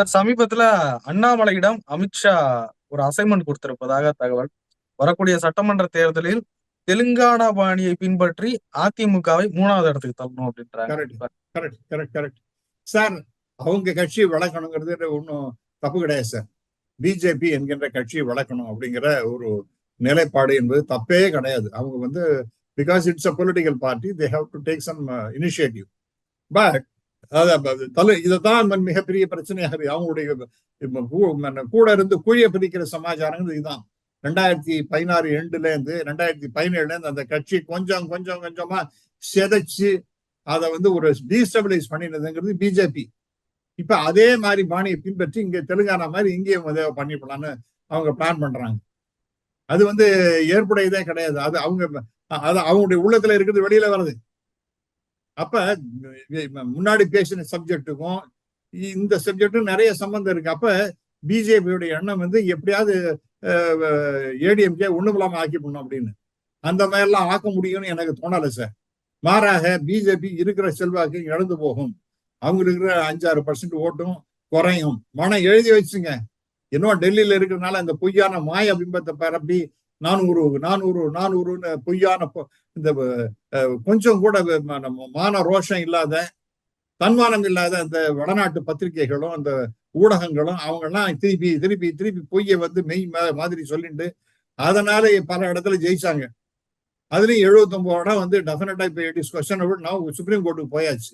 Sir சமீபத்துல அண்ணாமலையிடம் அமித்ஷா ஒரு assignment கொடுத்திருப்பதாக தகவல். வரக்கூடிய சட்டமன்ற தேர்தலில் தெலுங்கானா பாணியை பின்பற்றி அதிமுகவை மூணாவது இடத்துக்கு தள்ளணும் அப்படின்றாங்க. கரெக்ட் கரெக்ட் சார் அவங்க கட்சியை வளர்க்கணுங்கிறது ஒன்றும் தப்பு கிடையாது சார் பிஜேபி என்கின்ற கட்சியை வளர்க்கணும் அப்படிங்கிற ஒரு நிலைப்பாடு என்பது தப்பே கிடையாது. அவங்க வந்து because it's a political party they have to take some initiative but தலை இதுதான் மிகப்பெரிய பிரச்சனையாக இருக்கு அவங்களுடைய கூட இருந்து குழிய பிரிக்கிற சமாச்சாரங்கள் இதுதான். ரெண்டாயிரத்தி பதினாறு எண்டுல இருந்து ரெண்டாயிரத்தி பதினேழுல இருந்து அந்த கட்சி கொஞ்சம் கொஞ்சம் கொஞ்சமா சிதைச்சு அதை வந்து ஒரு டீஸ்டபிளைஸ் பண்ணினதுங்கிறது பிஜேபி இப்ப அதே மாதிரி பாணியை பின்பற்றி இங்க தெலுங்கானா மாதிரி இங்கேயும் வந்து பண்ணிடலாம்னு அவங்க பிளான் பண்றாங்க. அது வந்து ஏற்புடையதே கிடையாது. அது அவங்க அது அவங்களுடைய உள்ளத்துல இருக்கிறது வெளியில வர்றது அப்ப முன்னாடி பேசின சப்ஜெக்ட்டுக்கும் இந்த சப்ஜெக்டும் நிறைய சம்பந்தம் இருக்கு. அப்ப பிஜேபியோட எண்ணம் வந்து எப்படியாவது ஏடிஎம்கே ஒண்ணும் இல்லாம ஆக்கி பண்ணணும் அப்படின்னு. அந்த மாதிரிலாம் ஆக்க முடியும்னு எனக்கு தோணலை சார். மாறாக பிஜேபி இருக்கிற செல்வாக்கு இழந்து போகும். அவங்க இருக்கிற அஞ்சாறு பர்சன்ட் ஓட்டும் குறையும். மனம் எழுதி வச்சுங்க. இன்னும் டெல்லியில இருக்கிறதுனால அந்த பொய்யான மாய பிம்பத்தை பரப்பி நானூறு நானூறு நானூறுன்னு பொய்யான பொ- இந்த கொஞ்சம் கூட நம்ம மான ரோஷம் இல்லாத தன்மானம் இல்லாத அந்த வடநாட்டு பத்திரிகைகளும் அந்த ஊடகங்களும் அவங்கெல்லாம் திருப்பி திருப்பி திருப்பி பொய்யை வந்து மெய் மாதிரி சொல்லிட்டு அதனால பல இடத்துல ஜெயிச்சாங்க. அதுலயும் 79 இடம் வந்து டெஃபினட்டா இப்ப இட் இஸ் கொஸ்டன் நான் சுப்ரீம் கோர்ட்டுக்கு போயாச்சு.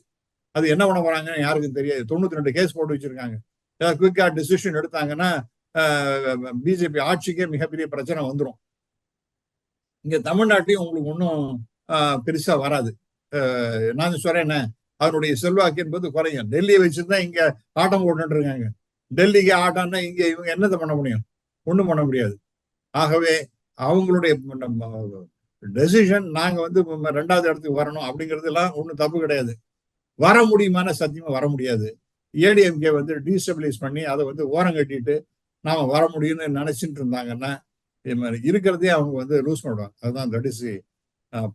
அது என்ன பண்ண போறாங்கன்னு யாருக்கும் தெரியாது. தொண்ணூத்தி ரெண்டு கேஸ் போட்டு வச்சிருக்காங்க. ஏதாவது குயிக்கா டிசிஷன் எடுத்தாங்கன்னா பிஜேபி ஆட்சிக்கே மிகப்பெரிய பிரச்சனை வந்துடும் இங்க தமிழ்நாட்டிலையும் உங்களுக்கு ஒன்றும் பெருசா வராது. நான் சொல்றேன் என்ன? அவருடைய செல்வாக்கு என்பது குறையும். டெல்லியை வச்சுதான் இங்க ஆட்டம் போட்டுட்டு இருக்காங்க. டெல்லிக்கு ஆட்டம்னா இங்க இவங்க என்னத்தை பண்ண முடியும்? ஒன்றும் பண்ண முடியாது. ஆகவே அவங்களுடைய டெசிஷன் நாங்க வந்து ரெண்டாவது இடத்துக்கு வரணும் அப்படிங்கிறதுலாம் ஒன்றும் தப்பு கிடையாது. வர முடியுமான சத்தியமா வர முடியாது. ஏடிஎம்கே வந்து டீஸ்டபிளைஸ் பண்ணி அதை வந்து ஓரம் கட்டிட்டு நாம வர முடியும்னு நினைச்சிட்டு இருந்தாங்கன்னா இது மாதிரி இருக்கிறதே அவங்க வந்து லூஸ் பண்ணுவாங்க. அதுதான் that is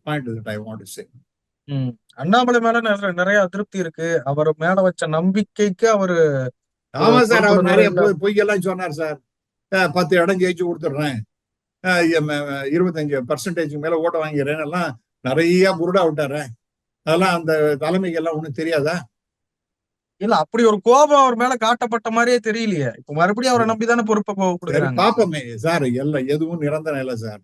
point that I want to say. Annamalai மேல நிறைய- அதிருப்தி இருக்கு. அவர் மேல வச்ச நம்பிக்கைக்கு அவரு ஆமா சார் அவர் நிறைய பொய்யெல்லாம் சொன்னார் சார். பத்து இடம் ஜெயிச்சு கொடுத்துட்றேன். இருபத்தஞ்சு பர்சன்டேஜ் மேல ஓட்ட வாங்கிறேன் எல்லாம் நிறைய புருடா விட்டாரு. அதெல்லாம் அந்த தலைமைக்கு எல்லாம் ஒண்ணும் தெரியாதா? இல்ல அப்படி ஒரு கோபம் அவர் மேல காட்டப்பட்ட மாதிரியே தெரியலையே. இப்ப மறுபடியும் அவரை நம்பிதானே பொறுப்பை கொ- சரி கொடுக்குறாங்க? பாப்போமே சார் எல்லாம் எதுவும் நிரந்தரம் இல்லை சார்.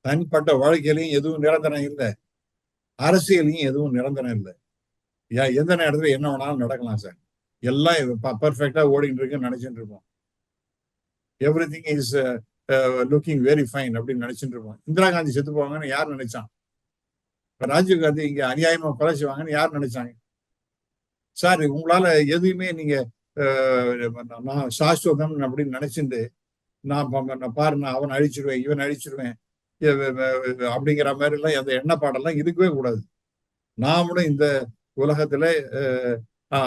தனிப்பட்ட வாழ்க்கையிலையும் எதுவும் நிரந்தரம் இல்லை. அரசியலையும் எதுவும் நிரந்தரம் இல்லை. எந்த நேரத்துல என்ன வேணாலும் நடக்கலாம் சார். எல்லாம் பர்ஃபெக்டா ஓடிட்டு இருக்குன்னு நினைச்சிட்டு இருப்போம். Everything is looking very fine அப்படின்னு நினைச்சிட்டு இருப்போம். இந்திரா காந்தி செத்து போவாங்கன்னு யார் நினைச்சான்? இப்ப ராஜீவ் காந்தி இங்க அநியாயமா கொலை செய்வாங்கன்னு யார் நினைச்சாங்க? சார் உங்களால எதுவுமே நீங்க நான் சாஸ்வதம் அப்படின்னு நினைச்சிருந்து நான் நான் பாரு நான் அவன் அழிச்சிருவேன் இவன் அழிச்சிருவேன் அப்படிங்கிற மாதிரி எல்லாம் அந்த எண்ணப்பாடெல்லாம் இருக்கவே கூடாது. நாமளும் இந்த உலகத்துல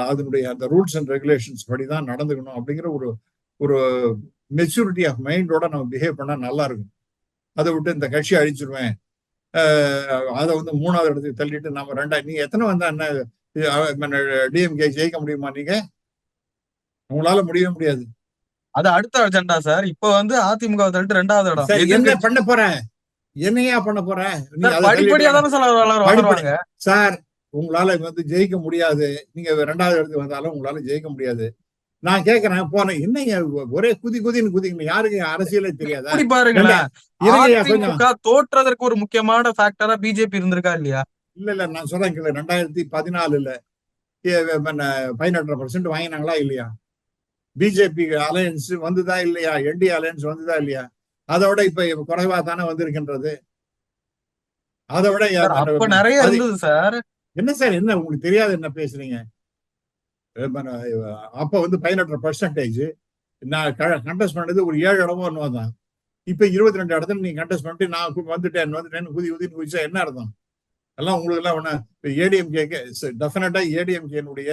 அதனுடைய அந்த ரூல்ஸ் அண்ட் ரெகுலேஷன்ஸ் படி தான் நடந்துக்கணும் அப்படிங்கிற ஒரு ஒரு மெச்சூரிட்டி ஆஃப் மைண்டோட நம்ம பிஹேவ் பண்ணா நல்லா இருக்கும் அதை விட்டு இந்த கட்சி அழிச்சிருவேன் அதை வந்து மூணாவது இடத்துக்கு தள்ளிட்டு நம்ம ரெண்டா நீ எத்தனை வந்தா என்ன டிஎம்கே ஜெயிக்க முடியுமா நீங்க? உங்களால முடியவே முடியாது. அது அடுத்த அஜெண்டா சார். இப்ப வந்து அதிமுக தள்ளிட்டு ரெண்டாவது இடம். என்ன பண்ண போற? என்னையா பண்ண போற? நீ சார், அதை படிப்படியா தானே சார் சார் உங்களால வந்து ஜெயிக்க முடியாது. நீங்க ரெண்டாவது இடத்துக்கு வந்தாலும் உங்களால ஜெயிக்க முடியாது. நான் கேக்குறேன் போனேன் என்னங்க ஒரே குதி குதின்னு குதிக்கணும். யாருக்கு? அரசியலே தெரியாதா? அதிமுக தோற்றதற்கு ஒரு முக்கியமான ஃபேக்டரா பிஜேபி இருந்திருக்கா இல்லையா? இல்ல இல்ல நான் சொல்றேன் கேளு. ரெண்டாயிரத்தி பதினாலுல பதினெட்டரை பர்சன்ட் வாங்கினாங்களா இல்லையா? பிஜேபி அலையன்ஸ் வந்துதா இல்லையா? என்டி அலையன்ஸ் வந்துதா இல்லையா? அதோட இப்ப குறைவா தானே வந்திருக்கின்றது. அதை விட நிறைய இருந்தது சார். என்ன சார் என்ன உங்களுக்கு தெரியாது என்ன பேசுறீங்க? அப்ப வந்து பதினெட்டு பர்சன்டேஜ் நான் கண்டெஸ்ட் பண்ணது ஒரு ஏழு இடமோ என்னவோ தான் இப்ப இருபத்தி ரெண்டு இடத்துல நீங்க கண்டெஸ்ட் பண்ணிட்டு நான் வந்துட்டேன் வந்துட்டேன் குதி குதின்னு குதிச்சா என்ன அர்த்தம்? எல்லாம் உங்களுக்கு எல்லாம் ஒண்ணு ஏடிஎம்கே டெஃபினட்டா ஏடிஎம்கேனுடைய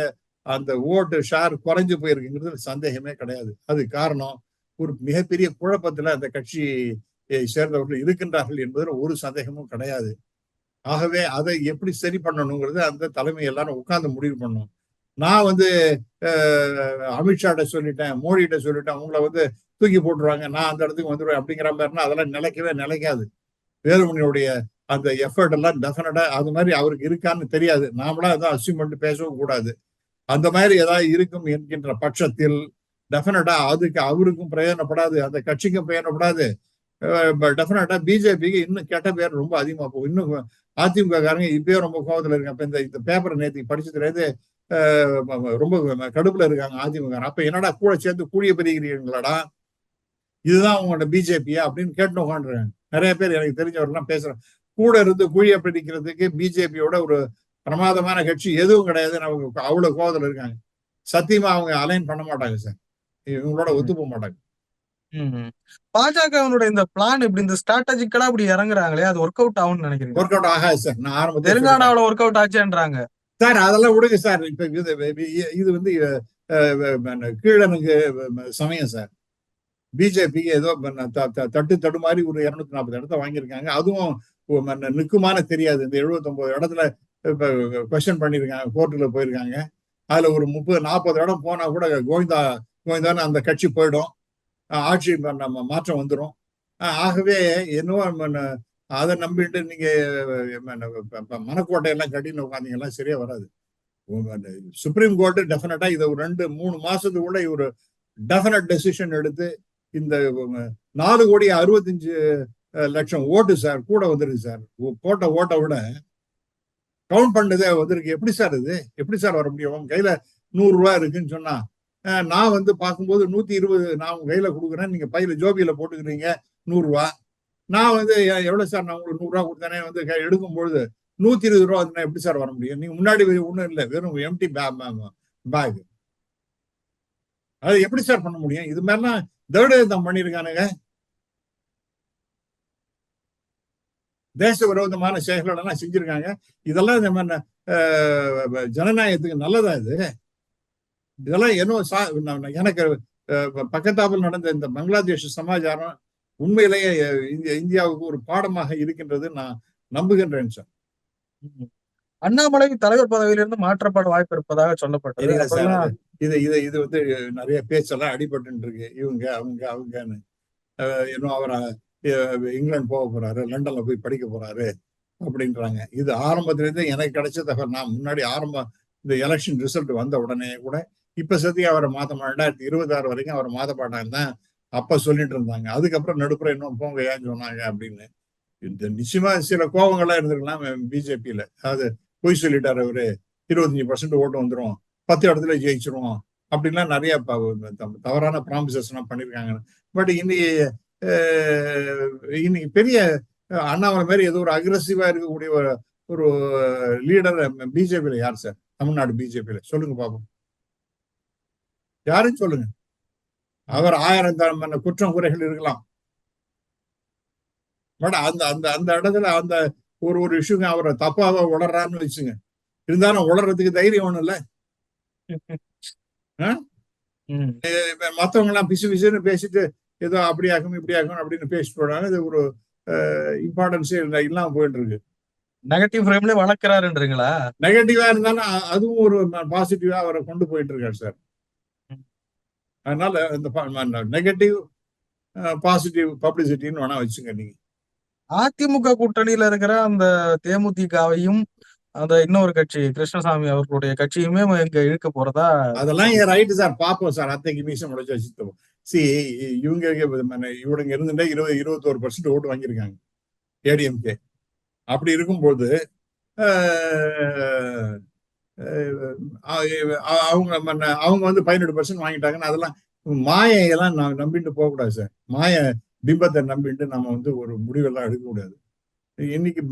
அந்த ஓட்டு ஷேர் குறைஞ்சு போயிருக்குங்கிறது சந்தேகமே கிடையாது. அது காரணம் ஒரு மிகப்பெரிய குழப்பத்துல அந்த கட்சியை சேர்ந்தவர்கள் இருக்கின்றார்கள் என்பதில் ஒரு சந்தேகமும் கிடையாது. ஆகவே அதை எப்படி சரி பண்ணணுங்கிறது அந்த தலைமை எல்லாரும் உட்கார்ந்து முடிவு பண்ணணும் நான் வந்து அமித்ஷாட்ட சொல்லிட்டேன் மோடிகிட்ட சொல்லிட்டேன் உங்களை வந்து தூக்கி போட்டுருவாங்க நான் அந்த இடத்துக்கு வந்துடுவேன் அப்படிங்கிற மாதிரினா அதெல்லாம் நிலைக்கவே நிலைக்காது. வேலுமணியுடைய அந்த எஃபர்ட் எல்லாம் டெஃபினட்டா அது மாதிரி அவருக்கு இருக்கான்னு தெரியாது. நாமளா எதுவும் அசியூம் பண்ணிட்டு பேசவும் கூடாது. அந்த மாதிரி ஏதாவது இருக்கும் என்கின்ற பட்சத்தில் டெஃபினட்டா அதுக்கு அவருக்கும் பிரயோஜனப்படாது அந்த கட்சிக்கும் பிரயோஜனப்படாது. டெஃபினட்டா பிஜேபிக்கு இன்னும் கெட்ட பேர் ரொம்ப அதிகமா போகும். இன்னும் அதிமுக காரங்க இப்பயே ரொம்ப கோபத்துல இருக்காங்க. இப்ப இந்த இந்த பேப்பரை நேற்று படிச்சதுலேருந்து ரொம்ப கடுப்புல இருக்காங்க அதிமுக அப்ப என்னடா கூட சேர்ந்து கூடிய பெறுகிறீங்களாடா இதுதான் உங்களோட பிஜேபியா அப்படின்னு கேட்டு உட்காந்துருக்காங்க நிறைய பேர் எனக்கு தெரிஞ்சவர்கள்லாம் பேசுறேன் கூட இருந்து குழிய பிடிக்கிறதுக்கு பிஜேபியோட ஒரு பிரமாதமான கட்சி எதுவும் கிடையாதுன்னு அவங்க அவ்வளவு கோவத்துல இருக்காங்க. சத்தியமா அவங்க அலைன் பண்ண மாட்டாங்க சார் இவங்களோட ஒத்து போக மாட்டாங்க. பாஜகவினுடைய இந்த பிளான் இப்படி இந்த ஸ்ட்ராட்டஜிக்கலா இப்படி இறங்குறாங்களே அது ஒர்க் அவுட் ஆகும்னு நினைக்கிறீங்க ஒர்க் அவுட் ஆகாது சார் நான் ஆரம்பத்தில் தெலுங்கானாவுல ஒர்க் அவுட் ஆச்சுன்றாங்க. சார் அதெல்லாம் விடுங்க சார் இப்ப இது இது வந்து கீழனுக்கு சமயம் சார் பிஜேபிக்கு ஏதோ தட்டு தடுமாறி ஒரு இருநூத்தி நாற்பது இடத்த வாங்கியிருக்காங்க. அதுவும் ஒரு தெரியாது. இந்த 79 இடத்துல இப்போ கொஸ்டின் பண்ணியிருக்காங்க கோர்ட்டில் போயிருக்காங்க. அதுல ஒரு முப்பது நாற்பது இடம் போனா கூட கோவிந்தா கோவிந்தான்னு அந்த கட்சி போயிடும். ஆட்சி நம்ம மாற்றம் வந்துடும் ஆகவே என்னவோ அதை நம்பிட்டு நீங்க மனக்கோட்டையெல்லாம் எல்லாம் கட்டின்னு உட்காந்தீங்கன்னா சரியா வராது. சுப்ரீம் கோர்ட்டு டெஃபினட்டா இதை ஒரு ரெண்டு மூணு மாசத்துக்குள்ள ஒரு டெஃபினட் டெசிஷன் எடுத்து இந்த நாலு கோடி அறுபத்தஞ்சு லட்சம் ஓட்டு சார் கூட வந்துருக்கு சார். ஓ- போட்ட ஓட்டை விட கவுண்ட் பண்ணதே வந்திருக்கு. எப்படி சார் இது? எப்படி சார் வர முடியும்? கையில நூறு இருக்குன்னு சொன்னா நான் வந்து பார்க்கும்போது நூத்தி இருபது நான் உங்க கையில கொடுக்குறேன். நீங்க பையில ஜோபியில போட்டுக்கிறீங்க நூறுரூவா நான் வந்து எவ்வளவு சார் நான் உங்களுக்கு நூறுரூவா கொடுத்தானே வந்து எடுக்கும் பொழுது நூத்தி இருபது ரூபா வந்து எப்படி சார் வர முடியும்? நீங்க முன்னாடி ஒண்ணும் இல்லை. வெறும் எம்டி பேக் அது எப்படி சார் பண்ண முடியும்? இது மாதிரிலாம் தேர்ட் பண்ணியிருக்கானுங்க. தேச விரோதமான செயல்கள் எல்லாம் செஞ்சிருக்காங்க இதெல்லாம் அஹ், ஜனநாயகத்துக்கு நல்லதா இது? இதெல்லாம் என்ன எனக்கு பக்கத்தாப்பில் நடந்த இந்த பங்களாதேஷ் சமாச்சாரம் உண்மையிலேயே இந்திய இந்தியாவுக்கு ஒரு பாடமாக இருக்கின்றது நான் நம்புகின்றேன் சார். அண்ணாமலை தலைவர் பதவியிலிருந்து மாற்றப்பட வாய்ப்பு இருப்பதாக சொல்லப்பட்டது. இது இது இது வந்து நிறைய பேச்செல்லாம் அடிபட்டு இருக்கு இவங்க அவங்க அவங்கன்னு. இன்னும் அவர் இங்கிலாந்து போக போறாரு லண்டன்ல போய் படிக்க போறாரு அப்படின்றாங்க. இது ஆரம்பத்திலேருந்து எனக்கு கிடைச்ச தகவல் நான் முன்னாடி ஆரம்ப இந்த எலெக்ஷன் ரிசல்ட் வந்த உடனே கூட இப்ப சத்தி அவரை மாத்த ரெண்டாயிரத்தி இருபத்தாறு வரைக்கும் அவர் மாத்த மாட்டாங்க தான் அப்ப சொல்லிட்டு இருந்தாங்க. அதுக்கப்புறம் நடுப்புற இன்னும் போங்க ஏன் சொன்னாங்க அப்படின்னு. இந்த நிச்சயமா சில கோபங்கள்லாம் இருந்திருக்கலாம் பிஜேபியில. அதாவது பொய் சொல்லிட்டாரு அவரு. இருபத்தஞ்சு பர்சன்ட் ஓட்டு வந்துரும். பத்து இடத்துல ஜெயிச்சிருவோம் அப்படின்லாம் நிறைய த- தவறான ப்ராமிசஸ் எல்லாம் பண்ணிருக்காங்க. பட் இன்னைக்கு இன்னைக்கு பெரிய அண்ணாமலை மாதிரி ஏதோ ஒரு அக்ரஸிவா இருக்கக்கூடிய ஒரு ஒரு லீடர் பிஜேபியில யார் சார் தமிழ்நாடு பிஜேபியில சொல்லுங்க பாப்போம். யாரும் சொல்லுங்க. அவர் ஆயிரம் தரமான குற்றம் குறைகள் இருக்கலாம். பட் அந்த அந்த அந்த இடத்துல அந்த ஒரு ஒரு இஷ்யூங்க அவரை தப்பாக உளறான்னு வச்சுங்க. இருந்தாலும் உளறதுக்கு தைரியம் ஒண்ணும் இல்ல. மத்தவங்க எல்லாம் பிசு பிசுன்னு பேசிட்டு ஏதோ அப்படி ஆகும் இப்படி ஆகும் அப்படின்னு பேசிட்டு போனாங்க. இது ஒரு இம்பார்ட்டன்ஸே இல்லாம போயிட்டு இருக்கு. நெகட்டிவ் ஃப்ரேம்ல வளர்க்கிறாருன்றீங்களா? நெகட்டிவா இருந்தாலும் அதுவும் ஒரு பாசிட்டிவா அவரை கொண்டு போயிட்டு இருக்காரு சார். அதனால இந்த நெகட்டிவ் பாசிட்டிவ் பப்ளிசிட்டின்னு வேணா வச்சுங்க நீங்க. அதிமுக கூட்டணியில இருக்கிற அந்த தேமுதிகவையும் அந்த இன்னொரு கட்சி கிருஷ்ணசாமி அவர்களுடைய கட்சியுமே இங்க இழுக்க போறதா? அதெல்லாம் ஏன் ரைட்டு சார் பாப்போம் சார் அத்தைக்கு மீசம் முடிச்சு வச்சுட்டோம் சி இவங்க இவனுங்க இருந்துட்டா இருபது இருபத்தோரு பர்சன்ட் ஓட்டு வாங்கியிருக்காங்க. ஏடிஎம்கே அப்படி இருக்கும்போது அவங்க மன்ன- அவங்க வந்து பதினெட்டு பர்சன்ட் வாங்கிட்டாங்கன்னு அதெல்லாம் மாயையெல்லாம் நான் நம்பிட்டு போகக்கூடாது சார் மாய பிம்பத்தை நம்பிட்டு நம்ம வந்து ஒரு முடிவெல்லாம் எடுக்க கூடாது இன்னைக்கு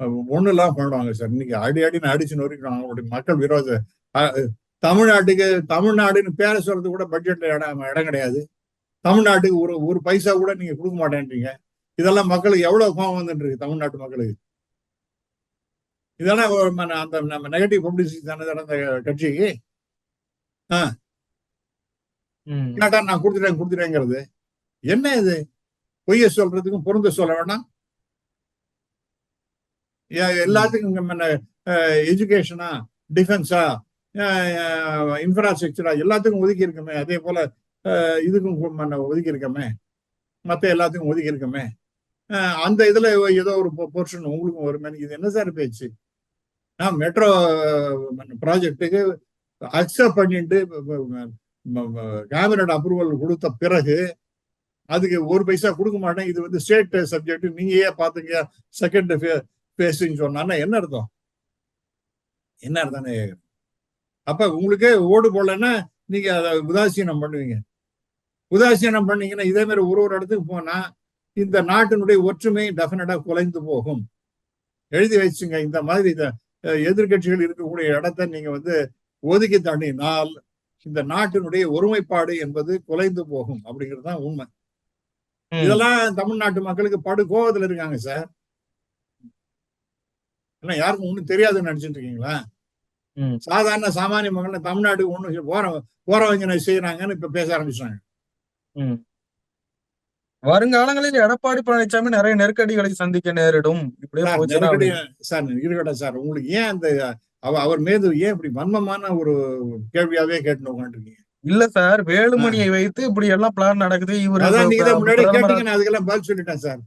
பிஜேபி ஒண்ணுலாம் பண்ணுவாங்க சார். இன்னைக்கு அடி அடின்னு அடிச்சு நொறுக்கிடுவாங்க. அவங்களுடைய மக்கள் விரோத தமிழ்நாட்டுக்கு தமிழ்நாடுன்னு பேரை சொல்றது கூட பட்ஜெட்ல இடம் இடம் கிடையாது. தமிழ்நாட்டுக்கு ஒரு ஒரு பைசா கூட நீங்க கொடுக்க மாட்டேன்றீங்க. இதெல்லாம் மக்களுக்கு எவ்வளவு கோவம் வந்துட்டு இருக்கு தமிழ்நாட்டு மக்களுக்கு. இதெல்லாம் அந்த நம்ம நெகட்டிவ் பப்ளிசிட்டி தானே அந்த கட்சிக்கு. என்னடா நான் கொடுத்துட்டேன் கொடுத்துட்டேங்கிறது? என்ன இது? பொய்ய சொல்றதுக்கும் பொருந்த சொல்ல வேண்டாம் எல்லாத்துக்கும் எஜுகேஷனா டிஃபென்ஸா இன்ஃப்ராஸ்ட்ரக்சரா எல்லாத்துக்கும் ஒதுக்கி இருக்கமே அதே போல இதுக்கும் ஒதுக்கி இருக்கமே மற்ற எல்லாத்துக்கும் ஒதுக்கி இருக்கமே அந்த இதுல ஏதோ ஒரு போர்ஷன் உங்களுக்கும் வருமே. இது என்ன சார் பேச்சு? நான் மெட்ரோ ப்ராஜெக்டுக்கு அக்செப்ட் பண்ணிட்டு கேபினட் அப்ரூவல் கொடுத்த பிறகு அதுக்கு ஒரு பைசா கொடுக்க மாட்டேன். இது வந்து ஸ்டேட் சப்ஜெக்ட் நீங்க ஏன் பாத்துங்க செகண்ட் பேசுன்னு சொன்னா என்ன அர்த்தம்? என்ன அர்த்தம் அப்ப உங்களுக்கே ஓடு போடலன்னா நீங்க அதை உதாசீனம் பண்ணுவீங்க. உதாசீனம் பண்ணீங்கன்னா இதே மாதிரி ஒரு ஒரு இடத்துக்கு போனா இந்த நாட்டினுடைய ஒற்றுமை டெஃபினட்டா குலைந்து போகும். எழுதி வச்சுங்க இந்த மாதிரி இந்த அஹ், எதிர்க்கட்சிகள் இருக்கக்கூடிய இடத்தை நீங்க வந்து ஒதுக்கி தள்ளினால் இந்த நாட்டினுடைய ஒருமைப்பாடு என்பது குலைந்து போகும் அப்படிங்கிறது தான் உண்மை. இதெல்லாம் தமிழ்நாட்டு மக்களுக்கு படு கோவத்துல இருக்காங்க சார். என்ன யாருக்கும் ஒண்ணும் தெரியாதுன்னு நினைச்சிட்டு இருக்கீங்களா? ம். சாதாரண சாமானிய மக்கள் தமிழ்நாட்டுக்கு ஒண்ணு போற போறவங்க செய்யறாங்கன்னு இப்ப பேச ஆரம்பிச்சாங்க. வருங்காலங்களில் எடப்பாடி பழனிசாமி நிறைய நெருக்கடிகளை சந்திக்க நேரிடும். நெருக்கடி சார் இருக்கட்டும் சார். உங்களுக்கு ஏன் அந்த அவ அவர் மீது ஏன் இப்படி வன்மமான ஒரு கேள்வியாவே கேட்டு உட்காந்துருக்கீங்க இல்ல சார். வேலுமணியை வைத்து இப்படி எல்லாம் பிளான் நடக்குது. இவரு முன்னாடி பிரதமர் கேட்டீங்க நான் அதுக்கெல்லாம் பதில் சொல்லிட்டேன் சார்.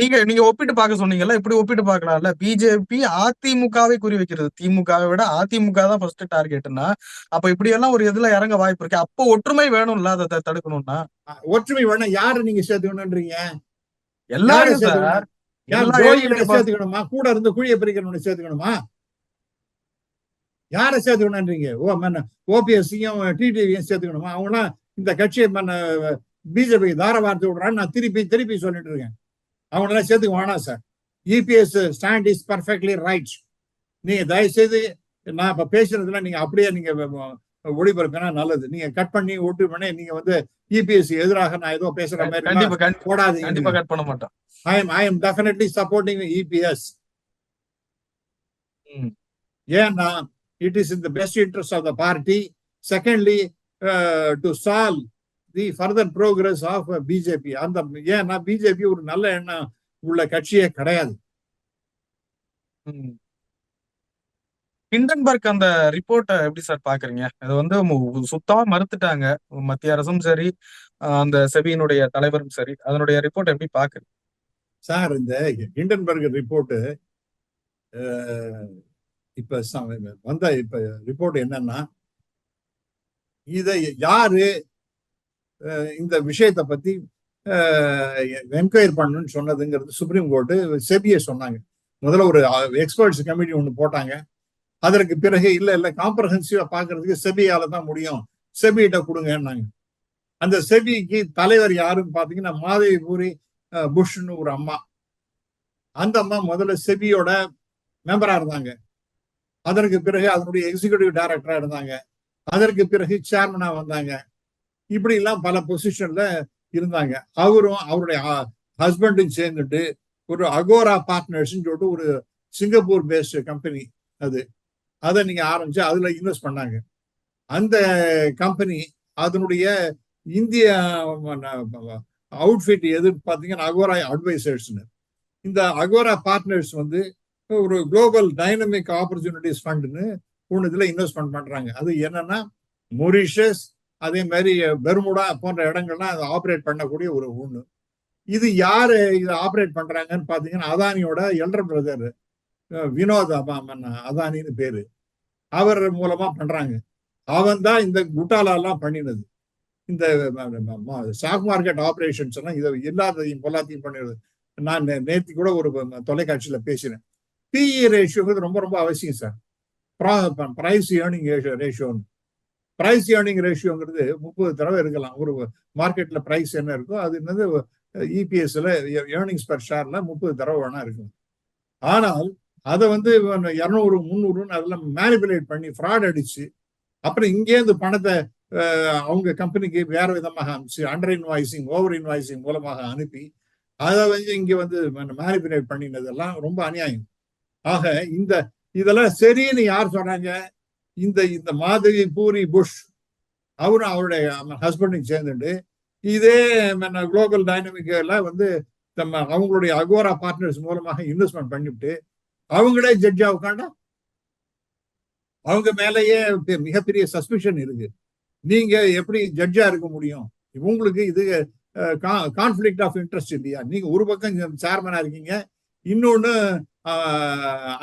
நீங்க நீங்க ஒப்பிட்டு பார்க்க சொன்னீங்கல்ல இப்படி ஒப்பிட்டு பார்க்கலாம்ல. பிஜேபி அதிமுகவை குறி வைக்கிறது. திமுகவை விட அதிமுக தான் ஃபர்ஸ்ட் டார்கெட்னா அப்ப இப்படி எல்லாம் ஒரு இதுல இறங்க வாய்ப்பு இருக்கு. அப்போ ஒற்றுமை வேணும்ல அதை தடுக்கணும்னா. ஒற்றுமை வேணா யாரு நீங்க சேர்த்துக்கணும்ன்றீங்க எல்லாரும் சார். சேர்த்துக்கணுமா? கூட இருந்து குழிய பிரிக்கிறவனை சேர்த்துக்கணுமா? யாரை சேர்த்துக்கணும்ன்றீங்க ஓ ஓபிஎஸ்சியும் டிடிவியும் சேர்த்துக்கணுமா? அவங்களாம் இந்த கட்சியை பிஜேபி தார வார்த்தை விடுறான்னு நான் திருப்பி திருப்பி சொல்லிட்டு இருக்கேன் அவங்களெல்லாம் சேர்த்துக்க வேணாம் sir EPS stand is perfectly right நீங்க தயவு செய்து நான் இப்ப பேசுறதுல நீங்க அப்படியே நீங்க ஒளிபரப்பினா நல்லது நீங்க கட் பண்ணி ஒட்டு பண்ணி நீங்க வந்து இபிஎஸ் எதிராக நான் ஏதோ பேசுற மாதிரி போடாதீங்க கண்டிப்பா கட் பண்ண மாட்டோம் I am I am definitely supporting the EPS. ம். ஏன்னா it is in the best interest of the party. Secondly, solve the further progress of uh, BJP. அந்த ஏன்னா பிஜேபி ஒரு நல்ல எண்ணம் உள்ள கட்சியே கிடையாது. ஹிண்டன்பர்க் அந்த ரிப்போர்ட்டை எப்படி சார் பாக்குறீங்க? அது வந்து சுத்தமா மறுத்துட்டாங்க. மத்திய அரசும் சரி அந்த செபியினுடைய தலைவரும் சரி. அதனுடைய ரிப்போர்ட் எப்படி பாக்குறீங்க? சார் இந்த ஹிண்டன்பர்க் ரிப்போர்ட் இப்ப வந்த இப்ப ரிப்போர்ட் என்னன்னா இதை யாரு இந்த விஷயத்தை பத்தி என்கொயர் பண்ணணும்னு சொன்னதுங்கிறது சுப்ரீம் கோர்ட்டு செபியை சொன்னாங்க. முதல்ல ஒரு எக்ஸ்பர்ட்ஸ் கமிட்டி ஒன்று போட்டாங்க. அதற்கு பிறகு இல்ல இல்ல காம்ப்ரஹென்சிவா பாக்குறதுக்கு செபியால தான் முடியும். செபிகிட்ட கொடுங்கன்னாங்க. அந்த செபிக்கு தலைவர் யாருன்னு பாத்தீங்கன்னா மாதவிபூரி புஷ்னு ஒரு அம்மா. அந்த அம்மா முதல்ல செபியோட மெம்பரா இருந்தாங்க. அதற்கு பிறகு அதனுடைய எக்ஸிகியூட்டிவ் டைரக்டரா இருந்தாங்க. அதற்கு பிறகு சேர்மனா வந்தாங்க. இப்படி எல்லாம் பல பொசிஷன்ல இருந்தாங்க. அவரும் அவருடைய ஹஸ்பண்டும் சேர்ந்துட்டு ஒரு அகோரா பார்ட்னர்ஸ் சொல்லிட்டு ஒரு சிங்கப்பூர் பேஸ்டு கம்பெனி அது. அதை நீங்க ஆரம்பிச்சு அதுல இன்வெஸ்ட் பண்ணாங்க. அந்த கம்பெனி அதனுடைய இந்திய அவுட்ஃபிட் எதுன்னு பார்த்தீங்கன்னா அகோரா அட்வைசர்ஸ்னு இந்த அகோரா பார்ட்னர்ஸ் வந்து ஒரு குளோபல் டைனமிக் ஆப்பர்ச்சுனிட்டிஸ் ஃபண்டுன்னு ஒன்று இதுல இன்வெஸ்ட்மெண்ட் பண்றாங்க. அது என்னன்னா மொரிஷஸ் அதே மாதிரி பெர்முடா போன்ற இடங்கள்லாம் அதை ஆப்ரேட் பண்ணக்கூடிய ஒரு ஒண்ணு இது யாரு இதை ஆப்ரேட் பண்றாங்கன்னு பாத்தீங்கன்னா அதானியோட எல்டர் பிரதர் வினோத் மாமன் அதானின்னு பேரு. அவர் மூலமா பண்றாங்க. அவன் தான் இந்த குட்டாலெல்லாம் பண்ணினது. இந்த ஸ்டாக் மார்க்கெட் ஆப்ரேஷன்ஸ் எல்லாம் இதை இல்லாததையும் பொல்லாத்தையும் பண்ணிடுது நான் நேற்று நேத்து கூட ஒரு தொலைக்காட்சியில பேசினேன். பிஇ ரேஷியோங்கிறது ரொம்ப ரொம்ப அவசியம் சார் பிரைஸ் ஏர்னிங் ரேஷியோன்னு பிரைஸ் ஏர்னிங் ரேஷியோங்கிறது முப்பது தடவை இருக்கலாம் ஒரு மார்க்கெட்ல ப்ரைஸ் என்ன இருக்கோ அது என்னது இபிஎஸ்ல ஏர்னிங்ஸ் பர் ஷேர்ல முப்பது தடவை வேணா இருக்கும் ஆனால் அதை வந்து இரநூறு முந்நூறுன்னு அதெல்லாம் மேனிபுலேட் பண்ணி ஃப்ராட் அடிச்சு அப்புறம் இங்கேருந்து பணத்தை அவங்க கம்பெனிக்கு வேற விதமாக அனுப்பிச்சு அண்டர் இன்வாய்ஸிங் ஓவர் இன்வாய்சிங் மூலமாக அனுப்பி அதை வந்து இங்க வந்து மேனிபுலேட் பண்ணினதெல்லாம் ரொம்ப அநியாயம். ஆக இந்த இதெல்லாம் சரின்னு யார் சொன்னாங்க? இந்த இந்த மாதவி பூரி புஷ் அவரும் அவருடைய ஹஸ்பண்டுக்கு சேர்ந்துட்டு இதே குளோபல் டைனமிக் எல்லாம் வந்து நம்ம அவங்களுடைய அகோரா பார்ட்னர்ஸ் மூலமாக இன்வெஸ்ட்மெண்ட் பண்ணிவிட்டு அவங்களே ஜட்ஜா உட்காண்டா அவங்க மேலேயே மிகப்பெரிய சஸ்பிஷன் இருக்கு. நீங்க எப்படி ஜட்ஜா இருக்க முடியும்? உங்களுக்கு இது கான்ஃபிளிக்ட் ஆஃப் இன்ட்ரெஸ்ட் இல்லையா? நீங்க ஒரு பக்கம் சேர்மனா இருக்கீங்க இன்னொன்னு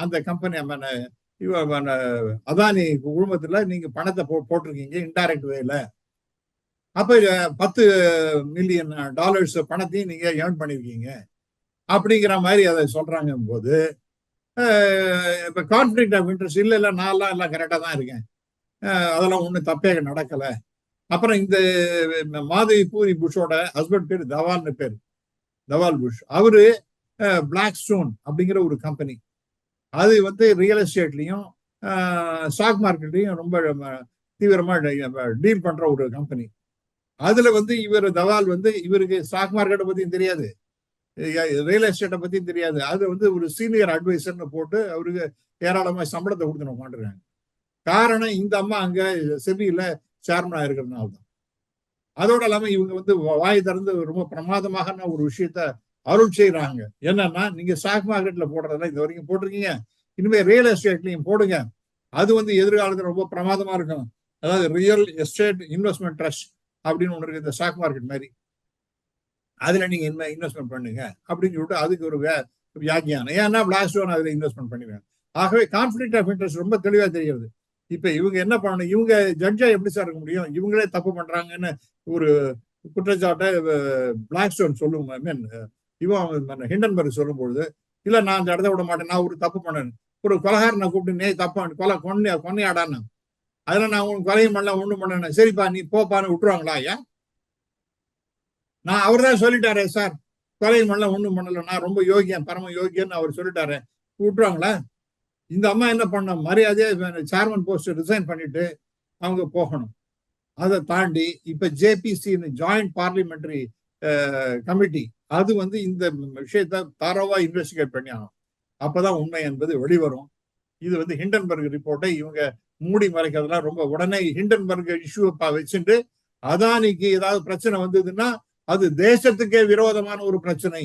அந்த கம்பெனி அதானி குழுமத்துல நீங்க பணத்தை போ போட்டிருக்கீங்க இன்டைரக்ட் வேல அப்போ பத்து மில்லியன் டாலர்ஸ் பணத்தையும் நீங்க ஏர்ன் பண்ணிருக்கீங்க. அப்படிங்கிற மாதிரி அதை சொல்றாங்க போது இப்போ இப்ப ஆஃப் இன்ட்ரெஸ்ட் இல்ல இல்ல நான்லாம் எல்லாம் கரெக்டா தான் இருக்கேன். அதெல்லாம் ஒன்றும் தப்பே நடக்கல. அப்புறம் இந்த மாதவி பூரி புஷோட ஹஸ்பண்ட் பேர் தவால்னு பேர். தவால் புஷ். அவரு பிளாக் ஸ்டோன் அப்படிங்கிற ஒரு கம்பெனி அது வந்து ரியல் எஸ்டேட்லயும் ஸ்டாக் மார்க்கெட்லயும் ரொம்ப தீவிரமாக தீவிரமா டீல் பண்ற ஒரு கம்பெனி அதுல வந்து இவர் தவால் வந்து இவருக்கு ஸ்டாக் மார்க்கெட்டை பத்தியும் தெரியாது. ரியல் எஸ்டேட்டை பத்தியும் தெரியாது. அது வந்து ஒரு சீனியர் அட்வைசர்னு போட்டு அவருக்கு ஏராளமா சம்பளத்தை கொடுத்து உட்காந்துருக்காங்க காரணம் இந்த அம்மா அங்க செபியில சேர்மனா இருக்கிறதுனால தான் அதோட இல்லாம இவங்க வந்து வாய் திறந்து ரொம்ப பிரமாதமாக ஒரு விஷயத்த அருள் செய்யறாங்க என்னன்னா நீங்க ஸ்டாக் மார்க்கெட்ல போடுறதெல்லாம் இது வரைக்கும் போட்டிருக்கீங்க. இனிமே ரியல் எஸ்டேட்லையும் போடுங்க. அது வந்து எதிர்காலத்துல ரொம்ப பிரமாதமா இருக்கும். அதாவது ரியல் எஸ்டேட் இன்வெஸ்ட்மெண்ட் ட்ரஸ்ட் அப்படின்னு ஒன்று இருக்கு இந்த ஸ்டாக் மார்க்கெட் மாதிரி. அதுல நீங்க இன்வெஸ்ட்மெண்ட் பண்ணுங்க. அப்படின்னு சொல்லிட்டு அதுக்கு ஒரு வியாக்கியானம். ஏன்னா பிளாக் ஸ்டோன் அதுல இன்வெஸ்ட்மெண்ட் பண்ணுவேன் ஆகவே கான்ஃபிளிக் ஆஃப் இன்ட்ரெஸ்ட் ரொம்ப தெளிவா தெரிகிறது. இப்ப இவங்க என்ன பண்ணணும்? இவங்க ஜட்ஜா எப்படி சார் இருக்க முடியும்? இவங்களே தப்பு பண்றாங்கன்னு ஒரு குற்றச்சாட்டை பிளாக் ஸ்டோன் சொல்லும் மீன் இவன் ஹிண்டன்பர்க் சொல்லும் பொழுது இல்ல நான் அந்த இடத்த விட மாட்டேன் நான் ஒரு தப்பு பண்ணேன். ஒரு கொலகாரனை கூப்பிட்டு நே தப்பா கொலை கொன்னை கொன்னையாடான்னு. அதுல நான் உனக்கு கொலையும் பண்ணல ஒண்ணும் பண்ணேன் சரிப்பா நீ போப்பான்னு விட்டுருவாங்களா ஐயா நான் அவர் தான் சொல்லிட்டாரே சார் கொலையும் பண்ணல ஒண்ணும் பண்ணல. நான் ரொம்ப யோகியன் பரம யோகியன்னு அவர் சொல்லிட்டாரு. விட்டுருவாங்களா? இந்த அம்மா என்ன பண்ண மரியாதையா சேர்மன் போஸ்ட் ரிசைன் பண்ணிட்டு அவங்க போகணும். அதை தாண்டி இப்ப ஜேபிசின்னு ஜாயிண்ட் பார்லிமெண்ட்ரி கமிட்டி அது வந்து இந்த விஷயத்த தாராவா இன்வெஸ்டிகேட் பண்ணி ஆகும் அப்பதான் உண்மை என்பது வெளிவரும். இது வந்து ஹிண்டன்பர்க் ரிப்போர்ட்டை இவங்க மூடி மறைக்கிறதுலாம் ரொம்ப உடனே ஹிண்டன்பர்க் இஷ்யூ வச்சுட்டு அதானிக்கு ஏதாவது பிரச்சனை வந்ததுன்னா அது தேசத்துக்கே விரோதமான ஒரு பிரச்சனை.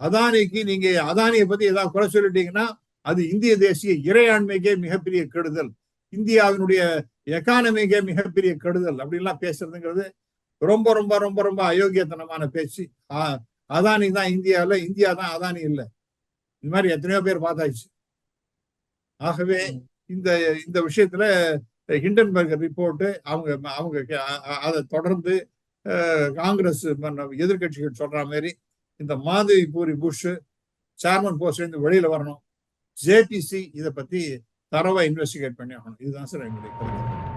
அதானிக்கு நீங்க அதானியை பத்தி ஏதாவது குறை சொல்லிட்டீங்கன்னா அது இந்திய தேசிய இறையாண்மைக்கே மிகப்பெரிய கெடுதல். இந்தியாவினுடைய எக்கானமிக்கே மிகப்பெரிய கெடுதல் அப்படின்லாம் பேசுறதுங்கிறது ரொம்ப ரொம்ப ரொம்ப ரொம்ப அயோக்கியத்தனமான பேச்சு. அதானி தான் இந்தியாவில் இந்தியா தான் அதானி இல்லை. இந்த மாதிரி எத்தனையோ பேர் பார்த்தாச்சு. ஆகவே இந்த இந்த விஷயத்துல ஹிண்டன்பர்க் ரிப்போர்ட் அவங்க அவங்க அதை தொடர்ந்து காங்கிரஸ் எதிர்கட்சிகள் சொல்ற மாதிரி இந்த மாதவி பூரி புஷ் சேர்மன் போஸ்ட்ல இருந்து வெளியில வரணும். ஜேபிசி இதை பத்தி தரவா இன்வெஸ்டிகேட் பண்ணி ஆகணும். இதுதான் சார் கருத்து.